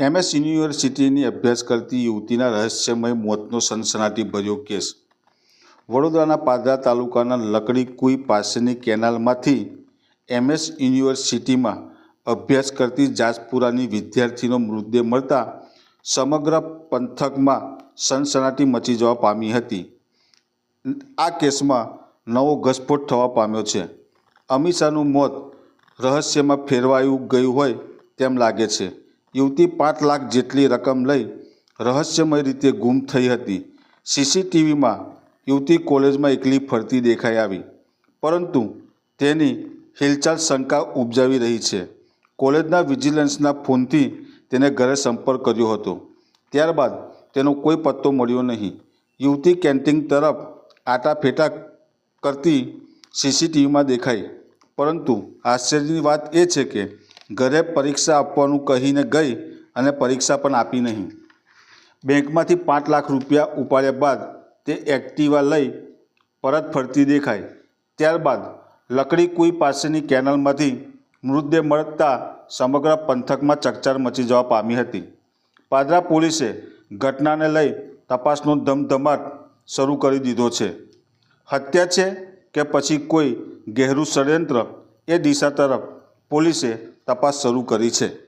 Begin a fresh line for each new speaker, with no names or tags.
MS યુનિવર્સિટીની અભ્યાસ કરતી યુવતીના રહસ્યમય મોતનો સનસનાટીભર્યો કેસ. વડોદરાના પાદરા તાલુકાના લકડી કુઈ પાસેની કેનાલમાંથી એમએસ યુનિવર્સિટીમાં અભ્યાસ કરતી જાજપુરાની વિદ્યાર્થીનો મૃતદેહ મળતા સમગ્ર પંથકમાં સનસનાટી મચી જવા પામી હતી. આ કેસમાં નવો ઘસફોટ થવા પામ્યો છે. અમીષાનું મોત રહસ્યમાં ફેરવાયું ગયું હોય તેમ લાગે છે. યુવતી પાંચ લાખ જેટલી રકમ લઈ રહસ્યમય રીતે ગુમ થઈ હતી. સીસીટીવીમાં યુવતી કોલેજમાં એકલી ફરતી દેખાઈ આવી. પરંતુ તેની હિલચાલ શંકા ઉપજાવી રહી છે. કોલેજના વિજિલન્સના ફોનથી તેને ઘરે સંપર્ક કર્યો હતો. ત્યારબાદ તેનો કોઈ પત્તો મળ્યો નહીં. યુવતી કેન્ટીન તરફ આટાફેટા કરતી સીસીટીવીમાં દેખાઈ. પરંતુ આશ્ચર્યની વાત એ છે કે ઘરે પરીક્ષા આપવાનું કહીને ગઈ અને પરીક્ષા પણ આપી નહીં. બેંકમાંથી પાંચ લાખ રૂપિયા ઉપાડ્યા બાદ તે એક્ટિવા લઈ પરત ફરતી દેખાય. ત્યારબાદ લકડી કુઈ પાસેની કેનલમાંથી મૃતદેહ મળતા સમગ્ર પંથકમાં ચકચાર મચી જવા પામી હતી. પાદરા પોલીસે ઘટનાને લઈ તપાસનો ધમધમાટ શરૂ કરી દીધો છે. હત્યા છે કે પછી કોઈ ગહેરું ષડયંત્ર એ દિશા તરફ પોલીસે તપાસ શરૂ કરી છે.